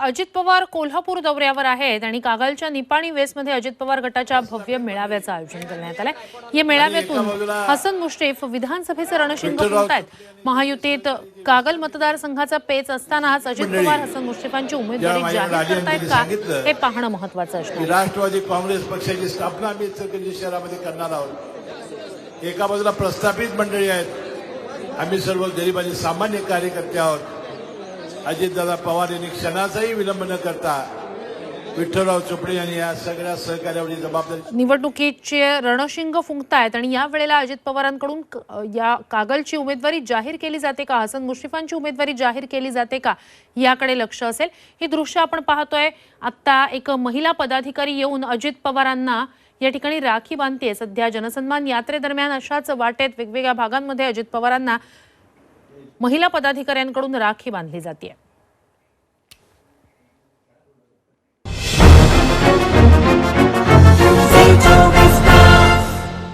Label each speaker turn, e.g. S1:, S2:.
S1: अजित पवार कोल्हापूर दौऱ्यावर आहेत आणि कागलच्या निपाणी वेस्टमध्ये अजित पवार गटाच्या भव्य मेळाव्याचं आयोजन करण्यात आलंय. या मेळाव्यातून हसन मुश्रीफ विधानसभेचे रणशिंग फुंकतायत. महायुतीत कागल मतदारसंघाचा पेच असतानाच अजित पवार हसन मुश्रीफांची उमेदवारी जाहीर करतायत का. हे पाहणं महत्वाचं असणार
S2: राष्ट्रवादी काँग्रेस पक्षाची स्थापना आम्ही शहरामध्ये करणार आहोत. एका बाजूला प्रस्थापित मंडळी आहेत. आम्ही सर्व गरीब आणि सामान्य कार्यकर्ते आहोत. अजितदादा पवार यांनी क्षणाचाही विलंब न करता विठ्ठलराव चोपडे यांनी या सगळ्या सहकार्यावरील जबाबदारी
S1: निवडणुकीचे रणशिंग फुंकतायत आणि या वेळेला अजित पवारांकडून या कागलची उमेदवारी जाहीर केली जाते का? हसन मुश्रीफांची उमेदवारी जाहीर केली जाते का? याकडे लक्ष असेल. ही दृश्य आपण पाहतोय. आता एक महिला पदाधिकारी येऊन अजित पवारांना या ठिकाणी राखी बांधते सध्या जनसन्मान यात्रेदरम्यान अशाच वाटेत वेगवेगळ्या भागांमध्ये अजित पवारांना महिला पदाधिकाऱ्यांकडून राखी बांधली जाते